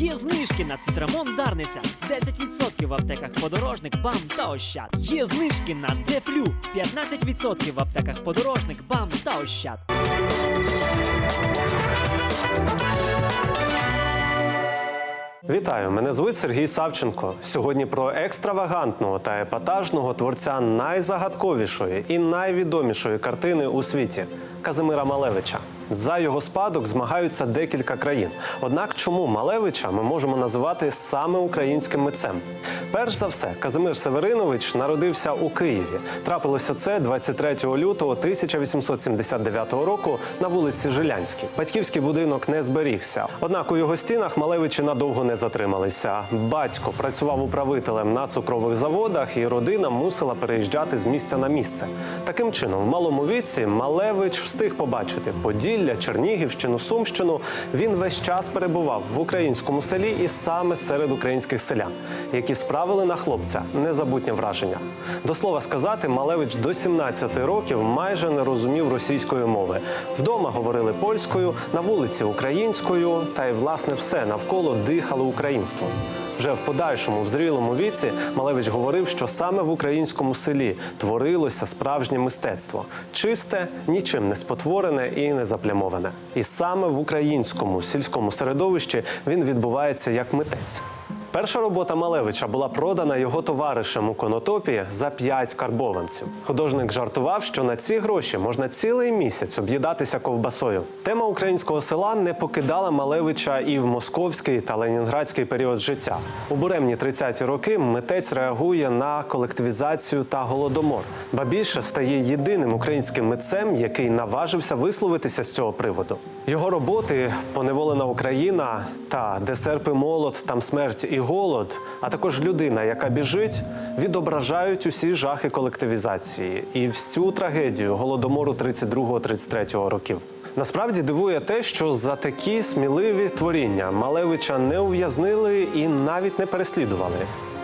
Є знижки на цитрамон Дарниця 10% в аптеках подорожник, бам та ощад. Є знижки на Дефлю 15% в аптеках подорожник, бам та ощад. Вітаю, мене звуть Сергій Савченко. Сьогодні про екстравагантного та епатажного творця найзагадковішої і найвідомішої картини у світі Казимира Малевича. За його спадок змагаються декілька країн. Однак, чому Малевича ми можемо називати саме українським митцем? Перш за все, Казимир Северинович народився у Києві. Трапилося це 23 лютого 1879 року на вулиці Жилянській. Батьківський будинок не зберігся. Однак у його стінах Малевичі надовго не затрималися. Батько працював управителем на цукрових заводах, і родина мусила переїжджати з місця на місце. Таким чином, в малому віці Малевич встиг побачити Поділля, Чернігівщину, Сумщину. Він весь час перебував в українському селі і саме серед українських селян, які справили на хлопця незабутнє враження. До слова сказати, Малевич до 17 років майже не розумів російської мови. Вдома говорили польською, на вулиці українською, та й власне все навколо дихало українством. Вже в подальшому, в зрілому віці, Малевич говорив, що саме в українському селі творилося справжнє мистецтво чисте, нічим не спотворене і не заплямоване. І саме в українському сільському середовищі він відбувається як митець. Перша робота Малевича була продана його товаришем у конотопі за 5 карбованців. Художник жартував, що на ці гроші можна цілий місяць об'їдатися ковбасою. Тема українського села не покидала Малевича і в московський та ленінградський період життя. У буремні 30-ті роки митець реагує на колективізацію та голодомор. Ба більше стає єдиним українським митцем, який наважився висловитися з цього приводу. Його роботи Поневолена Україна та Де серпи молот, там смерть і голод, а також людина, яка біжить, відображають усі жахи колективізації і всю трагедію голодомору 32-33 років. Насправді дивує те, що за такі сміливі творіння Малевича не ув'язнили і навіть не переслідували.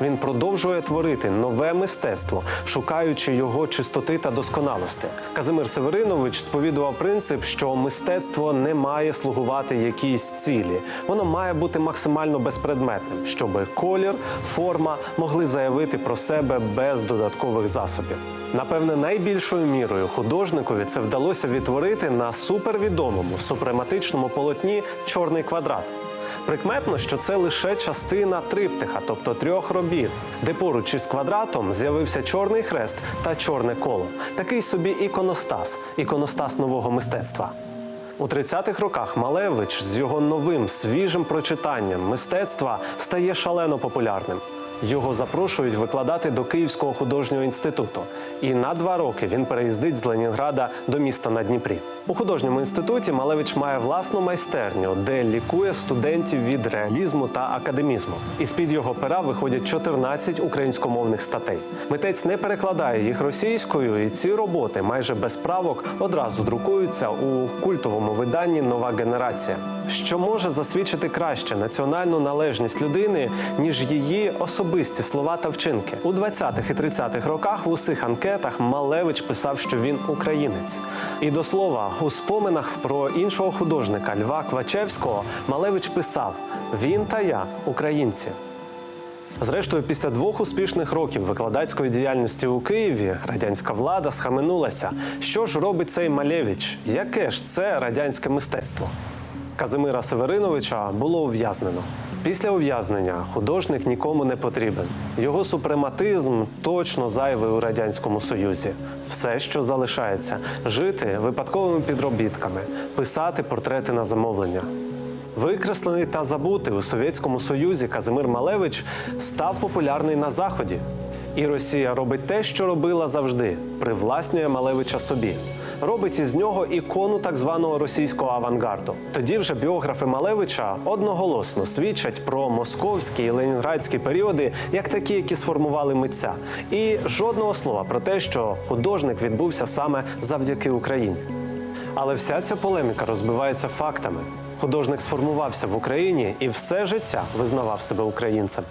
Він продовжує творити нове мистецтво, шукаючи його чистоти та досконалості. Казимир Северинович сповідував принцип, що мистецтво не має слугувати якійсь цілі, воно має бути максимально безпредметним, щоб колір, форма могли заявити про себе без додаткових засобів. Напевне, найбільшою мірою художникові це вдалося відтворити на супервідомому супрематичному полотні Чорний квадрат. Прикметно, що це лише частина триптиха, тобто трьох робіт, де поруч із квадратом з'явився чорний хрест та чорне коло. Такий собі іконостас, іконостас нового мистецтва. У 30-х роках Малевич з його новим свіжим прочитанням мистецтва стає шалено популярним. Його запрошують викладати до Київського художнього інституту. І на два роки він переїздить з Ленінграда до міста на Дніпрі. У художньому інституті Малевич має власну майстерню, де лікує студентів від реалізму та академізму. І з-під його пера виходять 14 українськомовних статей. Митець не перекладає їх російською, і ці роботи майже без правок одразу друкуються у культовому виданні Нова генерація, що може засвідчити краще національну належність людини, ніж її особисті слова та вчинки. У 20-х і 30-х роках в усіх анкетах Малевич писав, що він українець. І до слова, у споминах про іншого художника Льва Квачевського Малевич писав: Він та я українці. Зрештою, після двох успішних років викладацької діяльності у Києві радянська влада схаменулася. Що ж робить цей Малевич? Яке ж це радянське мистецтво? Казимира Севериновича було ув'язнено. Після ув'язнення художник нікому не потрібен. Його супрематизм точно зайвий у радянському союзі. Все, що залишається, жити випадковими підробітками, писати портрети на замовлення. Викреслений та забутий у Совєтському Союзі Казимир Малевич став популярний на заході. І Росія робить те, що робила завжди: привласнює Малевича собі. Робить із нього ікону так званого російського авангарду. Тоді вже біографи Малевича одноголосно свідчать про московські і ленінградські періоди як такі, які сформували митця. І жодного слова про те, що художник відбувся саме завдяки Україні. Але вся ця полеміка розбивається фактами. Художник сформувався в Україні і все життя визнавав себе українцем.